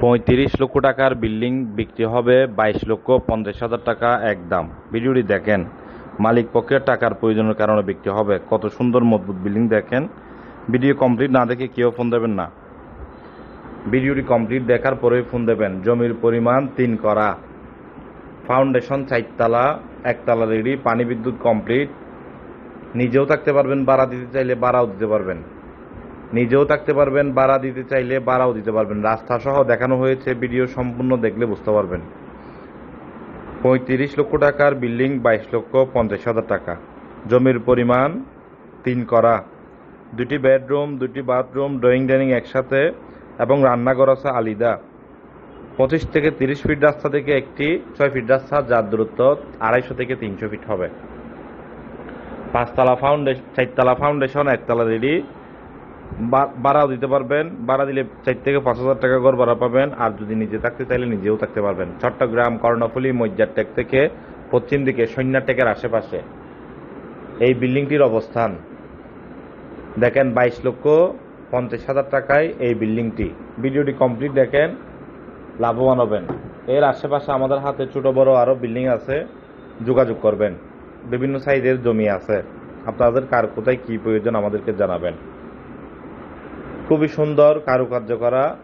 পঁয়ত্রিশ লক্ষ টাকার বিল্ডিং বিক্রি হবে বাইশ লক্ষ পঞ্চাশ হাজার টাকা এক দাম। ভিডিওটি দেখেন। মালিক পক্ষের টাকার প্রয়োজনের কারণে বিক্রি হবে। কত সুন্দর মজবুত বিল্ডিং দেখেন। ভিডিও কমপ্লিট না দেখে কেউ ফোন দেবেন না। ভিডিওটি কমপ্লিট দেখার পরেই ফোন দেবেন। জমির পরিমাণ তিন করা। ফাউন্ডেশন চারতলা, একতলা রেডি, পানি বিদ্যুৎ কমপ্লিট। নিজেও থাকতে পারবেন, ভাড়া দিতে চাইলে ভাড়াও দিতে পারবেন। নিজেও থাকতে পারবেন ভাড়া দিতে চাইলে ভাড়াও দিতে পারবেন। রাস্তা সহ দেখানো হয়েছে, ভিডিও সম্পূর্ণ দেখলে বুঝতে পারবেন। পঁয়ত্রিশ লক্ষ টাকার বিল্ডিং, বাইশ লক্ষ পঞ্চাশ হাজার টাকা। জমির পরিমাণ তিন করা। দুটি বেডরুম, দুটি বাথরুম, ড্রয়িং, ডাইনিং একসাথে এবং রান্নাঘর আছে আলিদা। পঁচিশ থেকে তিরিশ ফিট রাস্তা থেকে একটি ছয় ফিট রাস্তা, যার দূরত্ব আড়াইশো থেকে তিনশো ফিট হবে। পাঁচতলা ফাউন্ডেশন চারতলা ফাউন্ডেশন, একতলা রেডি। ভাড়াও দিতে পারবেন, ভাড়া দিলে চার থেকে পাঁচ হাজার টাকা ঘর ভাড়া পাবেন, আর যদি নিজে থাকতে চাইলে নিজেও থাকতে পারবেন। চট্টগ্রাম, কর্ণফুলী, মজ্জার টেক থেকে পশ্চিম দিকে সৈন্যার টেকের আশেপাশে। এই বিল্ডিংটির অবস্থান। দেখেন বাইশ লক্ষ পঞ্চাশ হাজার টাকায় এই বিল্ডিংটি। ভিডিওটি কমপ্লিট দেখেন, লাভবান হবেন। এর আশেপাশে আমাদের হাতে ছোট, বড় আরও বিল্ডিং আছে, যোগাযোগ করবেন। বিভিন্ন সাইজের জমি আছে। আপনাদের কার কোথায় কী প্রয়োজন আমাদেরকে জানাবেন। খুবই সুন্দর কারুকার্য করা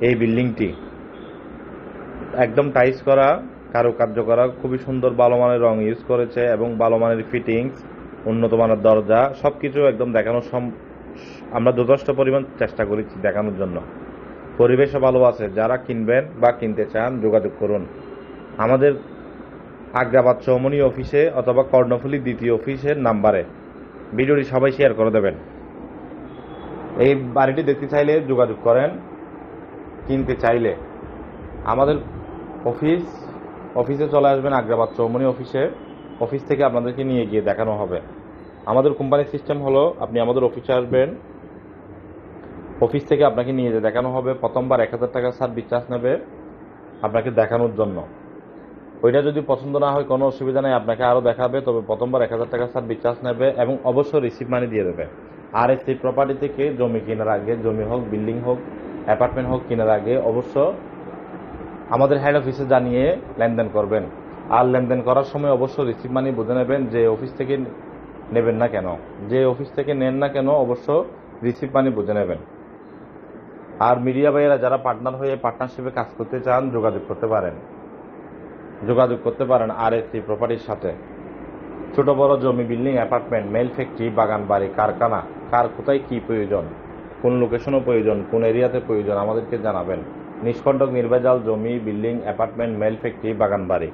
এই বিল্ডিংটি। একদম টাইস করা, কারুকার্য করা, খুবই সুন্দর ভালো মানের রং ইউজ করেছে এবং ভালো মানের ফিটিংস, উন্নত মানের দরজা সব কিছু একদম দেখানোর সম আমরা যথেষ্ট পরিমাণ চেষ্টা করেছি দেখানোর জন্য। পরিবেশও ভালো আছে, যারা কিনবেন বা কিনতে চান, যোগাযোগ করুন। আমাদের আগ্রাবাদ চৌমনি অফিসে অথবা কর্ণফুলী দ্বিতীয় অফিসের নাম্বারে। ভিডিওটি সবাই শেয়ার করে দেবেন। এই বাড়িটি দেখতে চাইলে যোগাযোগ করেন, কিনতে চাইলে। আমাদের অফিস, অফিসে চলে আসবেন আগ্রাবাদ চৌমনি অফিসে। অফিস থেকে আপনাদেরকে নিয়ে গিয়ে দেখানো হবে। আমাদের কোম্পানির সিস্টেম হলো, আপনি আমাদের অফিসে আসবেন। অফিস থেকে আপনাকে নিয়ে যেয়ে দেখানো হবে। প্রথমবার এক হাজার টাকা সার্ভিস চার্জ নেবে আপনাকে দেখানোর জন্য। ওইটা যদি পছন্দ না হয়, কোনো অসুবিধা নেই, আপনাকে আরও দেখাবে, তবে প্রথমবার এক হাজার টাকা সার্ভিস চার্জ নেবে এবং অবশ্যই রিসিভ মানি দিয়ে দেবে। আর প্রপার্টি থেকে জমি কেনার আগে, জমি হোক বিল্ডিং হোক অ্যাপার্টমেন্ট হোক কেনার আগে অবশ্য আমাদের হেড অফিসে জানিয়ে লেনদেন করবেন। আর লেনদেন করার সময় অবশ্য রিসিভ মানি বুঝে নেবেন যে অফিস থেকে নেবেন না কেন। যে অফিস থেকে নেন না কেন অবশ্য রিসিভ মানি বুঝে নেবেন। আর মিডিয়া ভাইয়েরা যারা পার্টনার হয়ে পার্টনারশিপে কাজ করতে চান, যোগাযোগ করতে পারেন। যোগাযোগ করতে পারেন আর এস প্রপার্টির সাথে। ছোট বড় জমি বিল্ডিং অ্যাপার্টমেন্ট মেল ফ্যাক্টরি বাগান, বাড়ি, কারখানা। কার কোথায় কি প্রয়োজন, কোন লোকেশনও প্রয়োজন, কোন এরিয়াতে প্রয়োজন, আমাদেরকে জানাবেন। নিষ্কণ্টক নির্ভেজাল জমি বিল্ডিং অ্যাপার্টমেন্ট মেল ফ্যাক্টরি বাগান বাড়ি